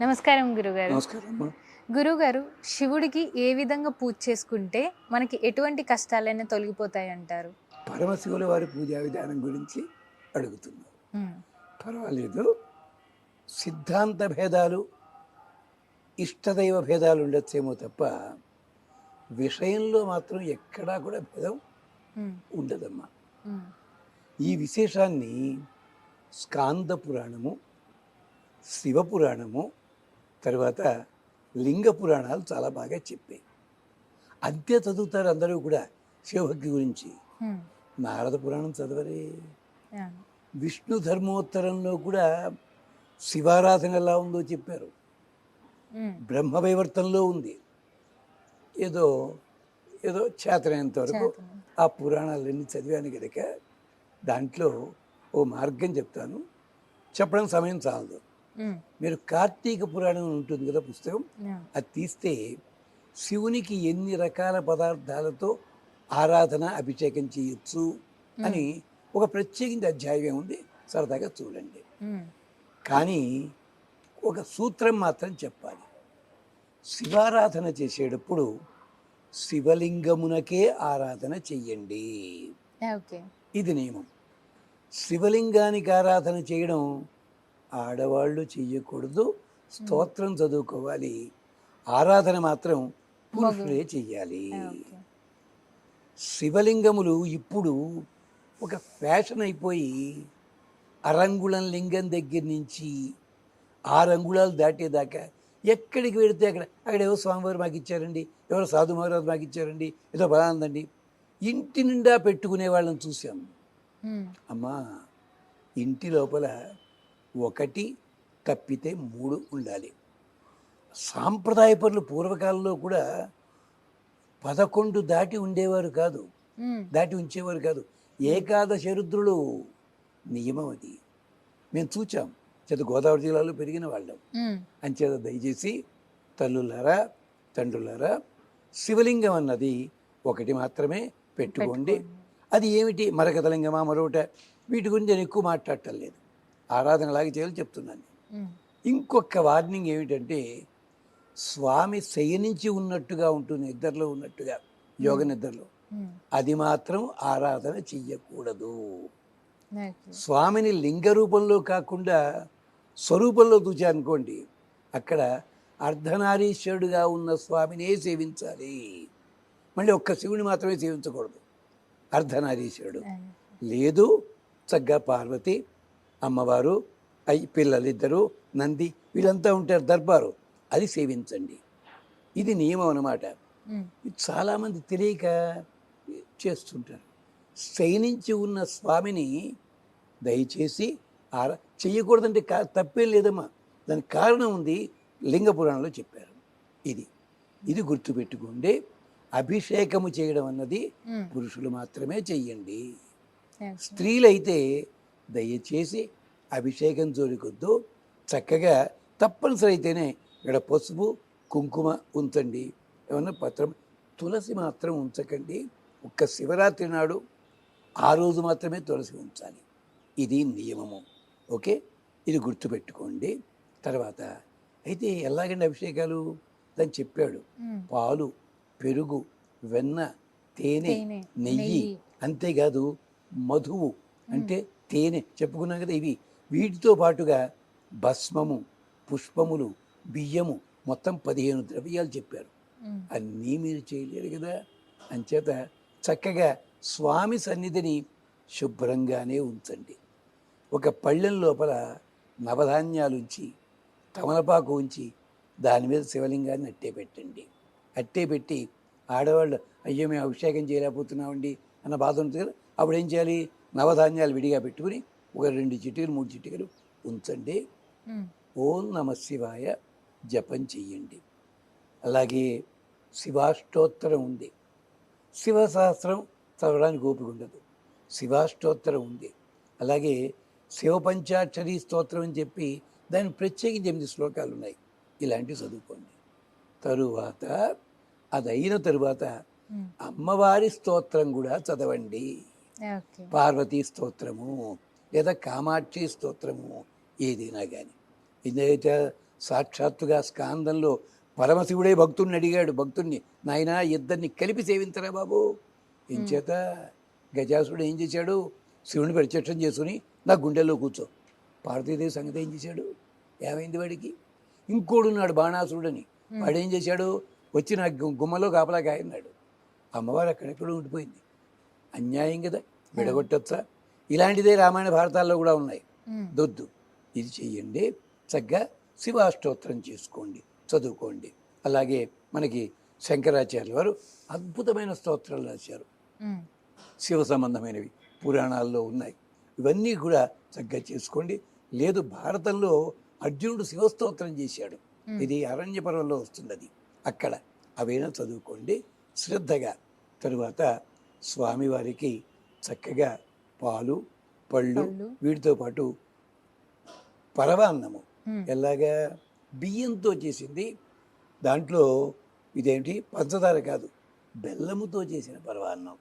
నమస్కారం గురుగారు. గురుగారు శివుడికి ఏ విధంగా పూజ చేసుకుంటే మనకి ఎటువంటి కష్టాలైనా తొలగిపోతాయి అంటారు పరమశివుల వారి పూజా విధానం గురించి అడుగుతున్నారు. పర్వాలేదు. సిద్ధాంత భేదాలు ఇష్టదైవ భేదాలు ఉండొచ్చేమో తప్ప విషయంలో మాత్రం ఎక్కడా కూడా భేదం ఉండదమ్మా. ఈ విశేషాన్ని స్కాంద పురాణము శివపురాణము తర్వాత లింగ పురాణాలు చాలా బాగా చెప్పాయి. అంతే చదువుతారు అందరూ కూడా శివభక్తి గురించి. నారద పురాణం చదవరే. విష్ణు ధర్మోత్తరంలో కూడా శివారాధన ఎలా ఉందో చెప్పారు. ఉమ్, బ్రహ్మ వైవర్తంలో ఉంది. ఏదో ఏదో చేతనైనంత వరకు. ఆ పురాణాలన్నీ చదివాను కనుక దాంట్లో ఓ మార్గం చెప్తాను. చెప్పడం సమయం చాలదు. మీరు కార్తీక పురాణం ఉంటుంది కదా పుస్తకం. అది తీస్తే శివునికి ఎన్ని రకాల పదార్థాలతో ఆరాధన అభిషేకం చేయొచ్చు అని ఒక ప్రత్యేకించి అధ్యాయం ఉంది సరదాగా చూడండి. కానీ ఒక సూత్రం మాత్రం చెప్పాలి. శివారాధన చేసేటప్పుడు శివలింగమునకే ఆరాధన చెయ్యండి. ఇది నియమం. శివలింగానికి ఆరాధన చేయడం ఆడవాళ్ళు చెయ్యకూడదు. స్తోత్రం చదువుకోవాలి. ఆరాధన మాత్రం పురుషులే చెయ్యాలి. శివలింగములు ఇప్పుడు ఒక ఫ్యాషన్ అయిపోయి అరంగుళం లింగం దగ్గర నుంచి ఆరు అంగుళాలు దాటేదాకా ఎక్కడికి వెళితే అక్కడ అక్కడ ఎవరో స్వామివారు మాకు ఇచ్చారండి ఎవరో సాధు మహారాజు మాకు ఇచ్చారండి ఏదో బలాందండి ఇంటి నిండా పెట్టుకునే వాళ్ళని ఉమ్, అమ్మా ఇంటి లోపల ఒకటి తప్పితే మూడు ఉండాలి. సాంప్రదాయపరులు పూర్వకాలంలో కూడా పదకొండు దాటి ఉండేవారు కాదు. దాటి ఉంచేవారు కాదు. ఏకాదశ రుద్రులు నియమం అది. మేము చూచాం. చేత గోదావరి జిల్లాలో పెరిగిన వాళ్ళం. అంచేత దయచేసి తల్లులారా తండ్రులారా శివలింగం అన్నది ఒకటి మాత్రమే పెట్టుకోండి. అది ఏమిటి? మరకతలింగమా మరొకట? వీటి గురించి నేను ఎక్కువ మాట్లాడటం లేదు. ఆరాధనలాగా చేయాలి చెప్తున్నాను. ఇంకొక వార్నింగ్ ఏమిటంటే స్వామి శయనించి ఉన్నట్టుగా ఉంటుంది నిద్రలో ఉన్నట్టుగా యోగ నిద్రలో. అది మాత్రం ఆరాధన చెయ్యకూడదు. స్వామిని లింగ రూపంలో కాకుండా స్వరూపంలో చూచారనుకోండి అక్కడ అర్ధనారీశ్వరుడుగా ఉన్న స్వామినే సేవించాలి. మళ్ళీ ఒక్క శివుని మాత్రమే సేవించకూడదు. అర్ధనారీశ్వరుడు. లేదు చక్కగా పార్వతి అమ్మవారు అయ్యి పిల్లలిద్దరూ నంది వీళ్ళంతా ఉంటారు దర్బారు. అది సేవించండి. ఇది నియమం ఇది చాలామంది తెలియక చేస్తుంటారు. శయనించి ఉన్న స్వామిని దయచేసి ఆరా చెయ్యకూడదంటే కా తప్పేం లేదమ్మా. దానికి కారణం ఉంది లింగ పురాణంలో చెప్పారు. ఇది. ఇది గుర్తుపెట్టుకోండి. అభిషేకము చేయడం అన్నది పురుషులు మాత్రమే చెయ్యండి. స్త్రీలైతే దయచేసి అభిషేకం జోలికొద్దు. చక్కగా తప్పనిసరి అయితేనే ఇక్కడ పసుపు కుంకుమ ఉంచండి. ఏమన్నా పత్రం తులసి మాత్రం ఉంచకండి. ఒక్క శివరాత్రి నాడు ఆ రోజు మాత్రమే తులసి ఉంచాలి. ఇది నియమము. ఓకే? ఇది గుర్తుపెట్టుకోండి. తర్వాత అయితే ఎలాగండి అభిషేకాలు? దాన్ని చెప్పాడు. పాలు పెరుగు వెన్న తేనె నెయ్యి. అంతేకాదు మధువు అంటే తేనె చెప్పుకున్నాం కదా ఇవి. వీటితో పాటుగా భస్మము పుష్పములు బియ్యము మొత్తం పదిహేను ద్రవ్యాలు చెప్పారు. అన్నీ మీరు చేయలేరు కదా. అంచేత చక్కగా స్వామి సన్నిధిని శుభ్రంగానే ఉంచండి. ఒక పళ్ళెం లోపల నవధాన్యాలు ఉంచి తమలపాకు ఉంచి దాని మీద శివలింగాన్ని అట్టే పెట్టండి. అట్టే పెట్టి ఆడవాళ్ళు అయ్యో మేము అభిషేకం చేయలేకపోతున్నామండి అన్న బాధ ఉంటుంది కదా. అప్పుడు ఏం చేయాలి? నవధాన్యాలు విడిగా పెట్టుకుని ఒక రెండు చిటికలు మూడు చిటికలు ఉంచండి. ఓం నమ శివాయ జపం చెయ్యండి. అలాగే శివాష్టోత్తరం ఉంది. శివ సహస్రం చదవడానికి ఓపిక ఉండదు. శివాష్టోత్తరం ఉంది. అలాగే శివ పంచాక్షరి స్తోత్రం అని చెప్పి దాని ప్రత్యేకించి ఎనిమిది శ్లోకాలు ఉన్నాయి. ఇలాంటివి చదువుకోండి. తరువాత అది అయిన తరువాత అమ్మవారి స్తోత్రం కూడా చదవండి. పార్వతీ స్తోత్రము లేదా కామాక్షి స్తోత్రము ఏదైనా కానీ ఇదైతే సాక్షాత్తుగా స్కాందంలో పరమశివుడే భక్తుడిని అడిగాడు. భక్తుడిని నాయనా ఇద్దరిని కలిపి సేవించరా బాబు? ఏం చేత గజాసుడు ఏం చేశాడు? శివుని ప్రత్యక్షం చేసుకుని నా గుండెల్లో కూర్చో. పార్వతీదేవి సంగతి ఏం చేశాడు? ఏమైంది వాడికి? ఇంకోడున్నాడు బాణాసురుడని. వాడు ఏం చేశాడు? వచ్చి నా గుమ్మలో కాపలా కాయన్నాడు. అమ్మవారు అక్కడెక్కడ ఉండిపోయింది. అన్యాయం కదా విడగొట్టొచ్చా? ఇలాంటిదే రామాయణ భారతాల్లో కూడా ఉన్నాయి. దొద్దు. ఇది చెయ్యండి. చక్కగా శివాష్టోత్తరం చేసుకోండి. చదువుకోండి. అలాగే మనకి శంకరాచార్య వారు అద్భుతమైన స్తోత్రాలు రాశారు. శివ సంబంధమైనవి పురాణాల్లో ఉన్నాయి. ఇవన్నీ కూడా చక్కగా చేసుకోండి. లేదు భారతంలో అర్జునుడు శివస్తోత్రం చేశాడు. ఇది అరణ్య పర్వంలో వస్తుంది అది అక్కడ అవైనా చదువుకోండి. శ్రద్ధగా. తరువాత స్వామివారికి చక్కగా పాలు పళ్ళు. వీటితో పాటు పరవాన్నము ఎలాగా బియ్యంతో చేసింది. దాంట్లో ఇదేంటి? పంచదార కాదు బెల్లముతో చేసిన పరవాన్నం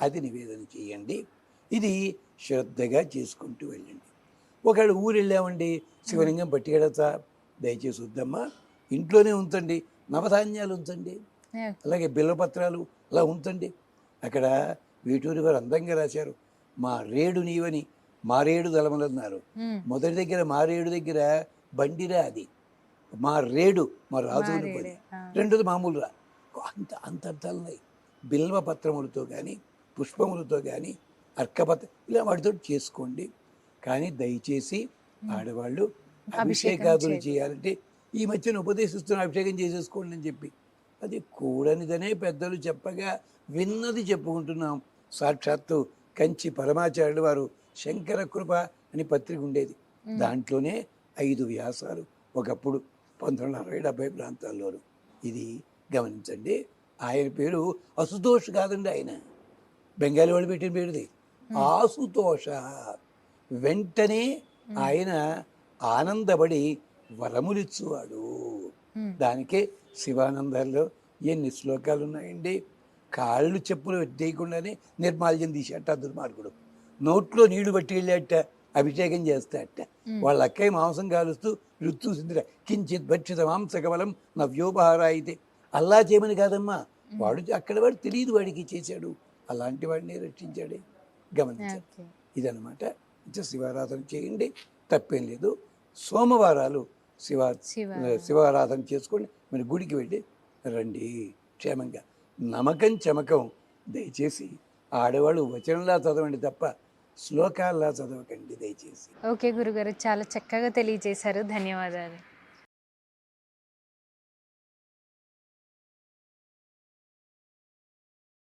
అది నివేదన చేయండి. ఇది శ్రద్ధగా చేసుకుంటూ వెళ్ళండి. ఒకవేళ ఊరు వెళ్ళామండి శివలింగం పట్టుకెడతా దయచేసి వద్దమ్మా. ఇంట్లోనే ఉంచండి నవధాన్యాలు ఉంచండి. అలాగే బిల్లపత్రాలు అలా ఉంచండి. అక్కడ వీటూరి వారు అందంగా రాశారు. మా రేడు నీవని మారేడు దళములన్నారు మొదటి దగ్గర మారేడు దగ్గర బండిరా అది. మా రేడు మా పని ఆ. రెండోది మామూలు రా అంత అంత అర్థాలు ఉన్నాయి. బిల్వ పత్రములతో కానీ పుష్పములతో కానీ అర్కపత్ర ఇలా వాటితో చేసుకోండి. కానీ దయచేసి ఆడవాళ్ళు అభిషేకాదులు చేయాలి. చేయాలంటే ఈ మధ్యన ఉపదేశిస్తున్న అభిషేకం చేసేసుకోండి అని చెప్పి. అది కూడనిదనే పెద్దలు చెప్పగా విన్నది చెప్పుకుంటున్నాం. సాక్షాత్తు కంచి పరమాచార్యులు వారు శంకర కృప అని పత్రిక ఉండేది. దాంట్లోనే ఐదు వ్యాసాలు ఒకప్పుడు పంతొమ్మిది వందల అరవై డెబ్బై ప్రాంతాల్లోను. ఇది గమనించండి. ఆయన పేరు అసుతోష్ కాదండి ఆయన. బెంగాలీ వాళ్ళు పెట్టిన పేరుది. ఆసుతోష వెంటనే ఆయన ఆనందపడి వరములిచ్చువాడు. దానికే శివానందాల్లో ఎన్ని శ్లోకాలు ఉన్నాయండి కాళ్ళు చెప్పులు పెట్టేయకుండానే నిర్మాల్యం తీసేట దుర్మార్గుడు. నోట్లో నీళ్ళు పట్టి వెళ్ళేట అభిషేకం చేస్తాట వాళ్ళ అక్కయ్య మాంసం కాలుస్తూ రుత్తు సిందిర కించిత్ భక్షిత మాంస కమలం నవ్యోపహార అయితే అల్లా చేయమని కాదమ్మా. వాడు అక్కడ వాడు తెలియదు వాడికి చేశాడు. అలాంటి వాడిని రక్షించాడే. గమనించాడు. ఇదనమాట శివారాధన చేయండి. తప్పేం లేదు. సోమవారాలు శివ శివ- శివారాధన చేసుకోండి. మరి గుడికి వెళ్ళి రండి. క్షేమంగా. నమ్మకం చమకం. దయచేసి ఆడవాళ్ళు వచనంలా చదవండి తప్ప శ్లోకాల్లా చదవకండి దయచేసి. ఓకే గురుగారు చాలా చక్కగా తెలియజేశారు. ధన్యవాదాలు.